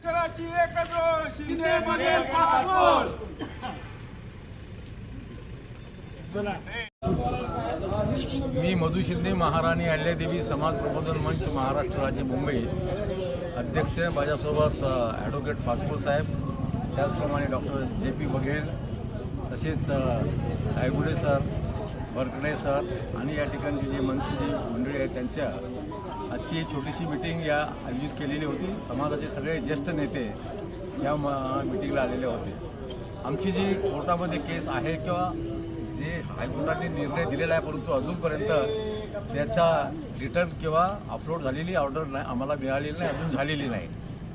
अक्षराची एकच ओळ शिंदे बघेल महागोल मी मधु शिंदे महाराणी अहिल्यादेवी समाज प्रबोधन मंच महाराष्ट्र राज्य मुंबई. अध्यक्ष माझ्यासोबत ॲडव्होकेट फासपूर साहेब त्याचप्रमाणे डॉक्टर जे पी बघेल तसेच अ, गायगुडे सर बरकडे सर आणि या ठिकाणची जी मंत्री मंडळी आहेत त्यांच्या आजची छोटीशी मीटिंग या आयोजित केलेली होती. समाजाचे सगळे ज्येष्ठ नेते या म मिटिंगला आलेले होते. आमची जी कोर्टामध्ये केस आहे किंवा जे हायकोर्टाने निर्णय दिलेला आहे परंतु अजूनपर्यंत त्याचा रिटर्न किंवा अपलोड झालेली ऑर्डर नाही आम्हाला मिळालेली नाही अजून झालेली नाही.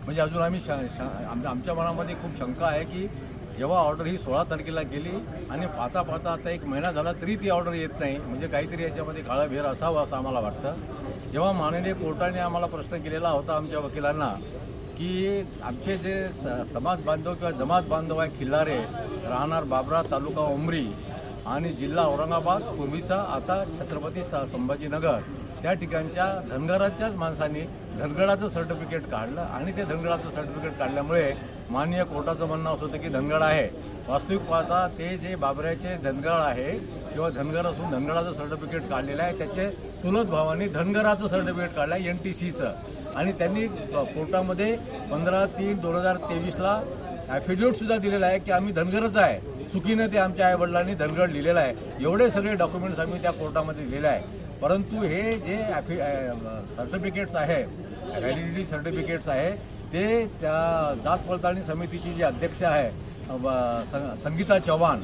म्हणजे अजून आम्ही श श आमच्या मनामध्ये खूप शंका आहे की जेव्हा ऑर्डर ही सोळा तारखेला गेली आणि पाहता पाहता आता एक महिना झाला तरी ती ऑर्डर येत नाही म्हणजे काहीतरी याच्यामध्ये काळा भेर असावा असं आम्हाला वाटतं. जेव्हा माननीय कोर्टाने आम्हाला प्रश्न केलेला होता आमच्या वकिलांना की आमचे जे स समाज बांधव किंवा जमात बांधव आहे खिल्लारे राहणार बाबरा तालुका उमरी आणि जिल्हा औरंगाबाद पूर्वीचा आता छत्रपती संभाजीनगर त्या ठिकाणच्या धनगराच्याच माणसांनी धनगडाचं सर्टिफिकेट काढलं आणि ते धनगडाचं सर्टिफिकेट काढल्यामुळे माननीय कोर्टाचं म्हणणं असं होतं की धनगड आहे. वास्तविक पाहता ते जे बाबऱ्याचे धनगड आहे किंवा धनगर असून धनगडाचं सर्टिफिकेट काढलेलं आहे त्याचे चुलत भावांनी धनगराचं सर्टिफिकेट काढलं आहे एन टी सीचं आणि त्यांनी कोर्टामध्ये पंधरा तीन दोन हजार तेवीसला ॲफिडेविटसुद्धा दिलेलं दिलेला आहे की आम्ही धनगरच आहे. चुकीनं ते आमच्या आईवडिलांनी धनगड लिहिलेलं आहे. एवढे सगळे डॉक्युमेंट्स आम्ही त्या कोर्टामध्ये दिलेले आहे. परंतु हे जे ॲफि सर्टिफिकेट्स आहे व्हॅलिडिटी सर्टिफिकेट्स आहे ते त्या जात पडताळणी समितीची जी अध्यक्ष आहे संगीता चव्हाण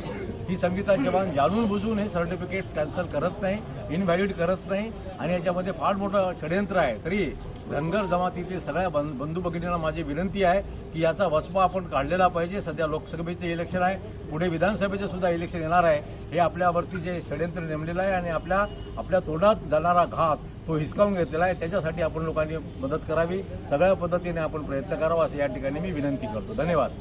ही संगीता चव्हाण जाणून बुजून हे सर्टिफिकेट कॅन्सल करत नाही इनव्हॅलिड करत नाही आणि याच्यामध्ये फार मोठं षडयंत्र आहे. तरी धनगर जमातीतील सगळ्या बंधू भगिनींना माझी विनंती आहे की याचा वसपा आपण काढलेला पाहिजे. सध्या लोकसभेचे इलेक्शन आहे. पुढे विधानसभेचे सुद्धा इलेक्शन येणार आहे. हे आपल्यावरती जे षडयंत्र नेमलेलं आहे आणि आपल्या आपल्या तोंडात जाणारा घास तो हिसकावून घेतलेला आहे. त्याच्यासाठी आपण लोकांनी मदत करावी. सगळ्या पद्धतीने आपण प्रयत्न करावा असं या ठिकाणी मी विनंती करतो. धन्यवाद.